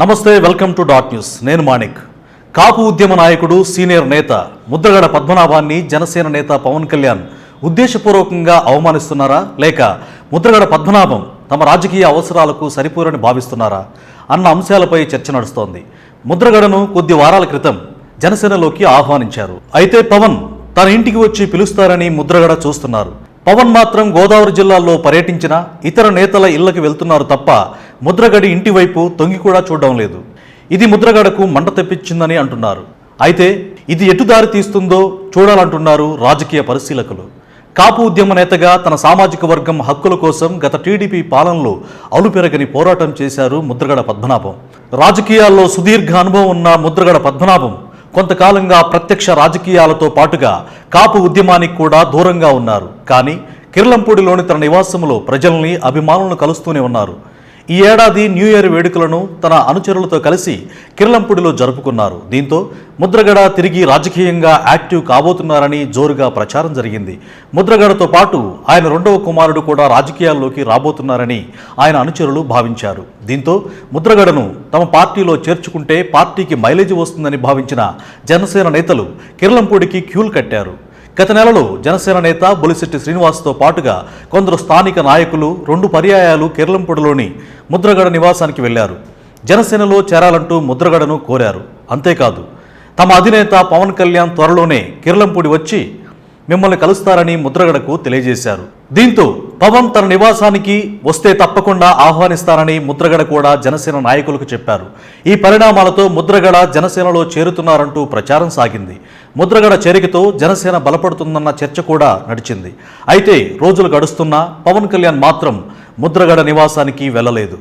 నమస్తే welcome to dot news. నేను మాణిక్. కాపు ఉద్యమ నాయకుడు సీనియర్ నేత ముద్రగడ పద్మనాభాన్ని జనసేన నేత పవన్ కళ్యాణ్ ఉద్దేశపూర్వకంగా అవమానిస్తున్నారా? లేక ముద్రగడ పద్మనాభం తమ రాజకీయ అవసరాలకు సరిపోరని భావిస్తున్నారా? అన్న అంశాలపై చర్చ నడుస్తోంది. ముద్రగడను కొద్ది వారాల క్రితం జనసేనలోకి ఆహ్వానించారు. అయితే పవన్ తన ఇంటికి వచ్చి పిలుస్తారని ముద్రగడ చూస్తున్నారు. పవన్ మాత్రం గోదావరి జిల్లాలో పర్యటించిన ఇతర నేతల ఇళ్ళకు వెళ్తున్నారు తప్ప ముద్రగడి ఇంటి వైపు తొంగి కూడా చూడడం లేదు. ఇది ముద్రగడకు మంట తెప్పించిందని అంటున్నారు. అయితే ఇది ఎటు దారి తీస్తుందో చూడాలంటున్నారు రాజకీయ పరిశీలకులు. కాపు ఉద్యమ నేతగా తన సామాజిక వర్గం హక్కుల కోసం గత టీడీపీ పాలనలో అలుపెరగని పోరాటం చేశారు ముద్రగడ పద్మనాభం. రాజకీయాల్లో సుదీర్ఘ అనుభవం ఉన్న ముద్రగడ పద్మనాభం కొంతకాలంగా ప్రత్యక్ష రాజకీయాలతో పాటుగా కాపు ఉద్యమానికి కూడా దూరంగా ఉన్నారు. కానీ కిర్లంపూడిలోని తన నివాసంలో ప్రజల్ని అభిమానులను కలుస్తూనే ఉన్నారు. ఈ ఏడాది న్యూ ఇయర్ వేడుకలను తన అనుచరులతో కలిసి కిరళంపూడిలో జరుపుకున్నారు. దీంతో ముద్రగడ తిరిగి రాజకీయంగా యాక్టివ్ కాబోతున్నారని జోరుగా ప్రచారం జరిగింది. ముద్రగడతో పాటు ఆయన రెండవ కుమారుడు కూడా రాజకీయాల్లోకి రాబోతున్నారని ఆయన అనుచరులు భావించారు. దీంతో ముద్రగడను తమ పార్టీలో చేర్చుకుంటే పార్టీకి మైలేజ్ వస్తుందని భావించిన జనసేన నేతలు కిరళంపూడికి క్యూలు కట్టారు. గత నెలలో జనసేన నేత బొలిశెట్టి శ్రీనివాస్తో పాటుగా కొందరు స్థానిక నాయకులు రెండు పర్యాయాలు కేరళంపూడిలోని ముద్రగడ నివాసానికి వెళ్ళారు జనసేనలో చేరాలంటూ ముద్రగడను కోరారు. అంతేకాదు తమ అధినేత పవన్ కళ్యాణ్ త్వరలోనే కేరళంపూడి వచ్చి మిమ్మల్ని కలుస్తారని ముద్రగడకు తెలియజేశారు. దీంతో పవన్ తన నివాసానికి వస్తే తప్పకుండా ఆహ్వానిస్తారని ముద్రగడ కూడా జనసేన నాయకులకు చెప్పారు. ఈ పరిణామాలతో ముద్రగడ జనసేనలో చేరుతున్నారంటూ ప్రచారం సాగింది. ముద్రగడ చేరికతో జనసేన బలపడుతుందన్న చర్చ కూడా నడిచింది. అయితే రోజులు గడుస్తున్నా పవన్ కళ్యాణ్ మాత్రం ముద్రగడ నివాసానికి వెళ్ళలేదు.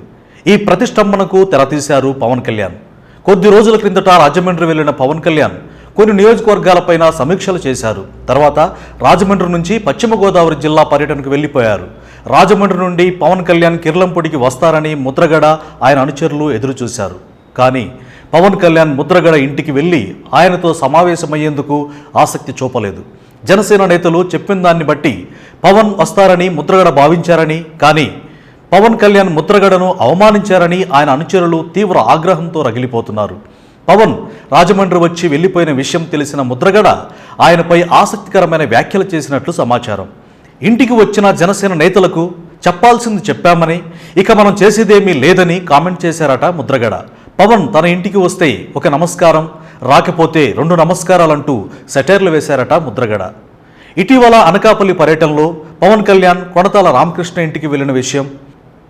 ఈ ప్రతిష్టంభనకు తెరతీశారు పవన్ కళ్యాణ్. కొద్ది రోజుల క్రిందట రాజమండ్రి వెళ్ళిన పవన్ కళ్యాణ్ కొన్ని నియోజకవర్గాలపైన సమీక్షలు చేశారు. తర్వాత రాజమండ్రి నుంచి పశ్చిమ గోదావరి జిల్లా పర్యటనకు వెళ్ళిపోయారు. రాజమండ్రి నుండి పవన్ కళ్యాణ్ కిర్లంపొడికి వస్తారని ముద్రగడ ఆయన అనుచరులు ఎదురుచూశారు. కానీ పవన్ కళ్యాణ్ ముద్రగడ ఇంటికి వెళ్ళి ఆయనతో సమావేశమయ్యేందుకు ఆసక్తి చూపలేదు. జనసేన నేతలు చెప్పిన దాన్ని బట్టి పవన్ వస్తారని ముద్రగడ భావించారని కానీ పవన్ కళ్యాణ్ ముద్రగడను అవమానించారని ఆయన అనుచరులు తీవ్ర ఆగ్రహంతో రగిలిపోతున్నారు. పవన్ రాజమండ్రి వచ్చి వెళ్ళిపోయిన విషయం తెలిసిన ముద్రగడ ఆయనపై ఆసక్తికరమైన వ్యాఖ్యలు చేసినట్లు సమాచారం. ఇంటికి వచ్చిన జనసేన నేతలకు చెప్పాల్సింది చెప్పామని ఇక మనం చేసేదేమీ లేదని కామెంట్ చేశారట ముద్రగడ. పవన్ తన ఇంటికి వస్తే ఒక నమస్కారం రాకపోతే రెండు నమస్కారాలంటూ సెటైర్లు వేశారట ముద్రగడ. ఇటీవల అనకాపల్లి పర్యటనలో పవన్ కళ్యాణ్ కొనతాల రామకృష్ణ ఇంటికి వెళ్ళిన విషయం.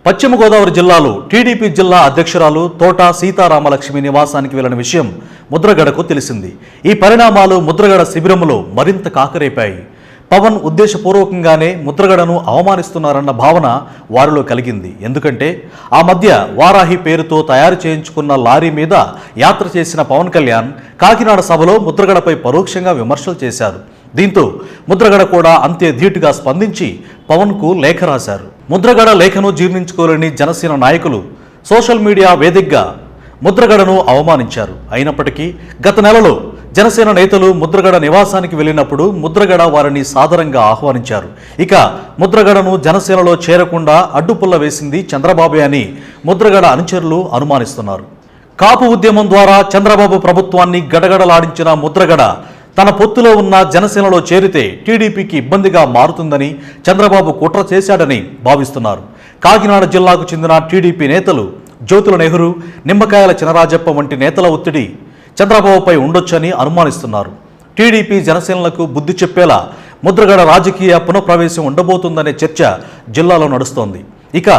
పశ్చిమ గోదావరి జిల్లాలో టీడీపీ జిల్లా అధ్యక్షురాలు తోట సీతారామలక్ష్మి నివాసానికి వెళ్ళిన విషయం ముద్రగడకు తెలిసింది. ఈ పరిణామాలు ముద్రగడ శిబిరంలో మరింత కాకరేపాయి. పవన్ ఉద్దేశపూర్వకంగానే ముద్రగడను అవమానిస్తున్నారన్న భావన వారిలో కలిగింది. ఎందుకంటే ఆ మధ్య వారాహి పేరుతో తయారు చేయించుకున్న లారీ మీద యాత్ర చేసిన పవన్ కళ్యాణ్ కాకినాడ సభలో ముద్రగడపై పరోక్షంగా విమర్శలు చేశారు. దీంతో ముద్రగడ కూడా అంతే ధీటుగా స్పందించి పవన్కు లేఖ రాశారు. ముద్రగడ లేఖను జీర్ణించుకోలేని జనసేన నాయకులు సోషల్ మీడియా వేదికగా ముద్రగడను అవమానించారు. అయినప్పటికీ గత నెలలో జనసేన నేతలు ముద్రగడ నివాసానికి వెళ్ళినప్పుడు ముద్రగడ వారిని సాదరంగా ఆహ్వానించారు. ఇక ముద్రగడను జనసేనలో చేరకుండా అడ్డుపుల్ల వేసింది చంద్రబాబే అని ముద్రగడ అనుచరులు అనుమానిస్తున్నారు. కాపు ఉద్యమం ద్వారా చంద్రబాబు ప్రభుత్వాన్ని గడగడలాడించిన ముద్రగడ తన పొత్తులో ఉన్న జనసేనలో చేరితే టీడీపీకి ఇబ్బందిగా మారుతుందని చంద్రబాబు కుట్ర చేశాడని భావిస్తున్నారు. కాకినాడ జిల్లాకు చెందిన టీడీపీ నేతలు జ్యోతుల నెహ్రూ నిమ్మకాయల చినరాజప్ప వంటి నేతల ఒత్తిడి చంద్రబాబుపై ఉండొచ్చని అనుమానిస్తున్నారు. టీడీపీ జనసేనలకు బుద్ధి చెప్పేలా ముద్రగడ రాజకీయ పునఃప్రవేశం ఉండబోతుందనే చర్చ జిల్లాలో నడుస్తోంది. ఇక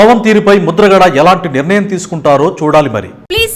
పవన్ తీరుపై ముద్రగడ ఎలాంటి నిర్ణయం తీసుకుంటారో చూడాలి మరి. ప్లీజ్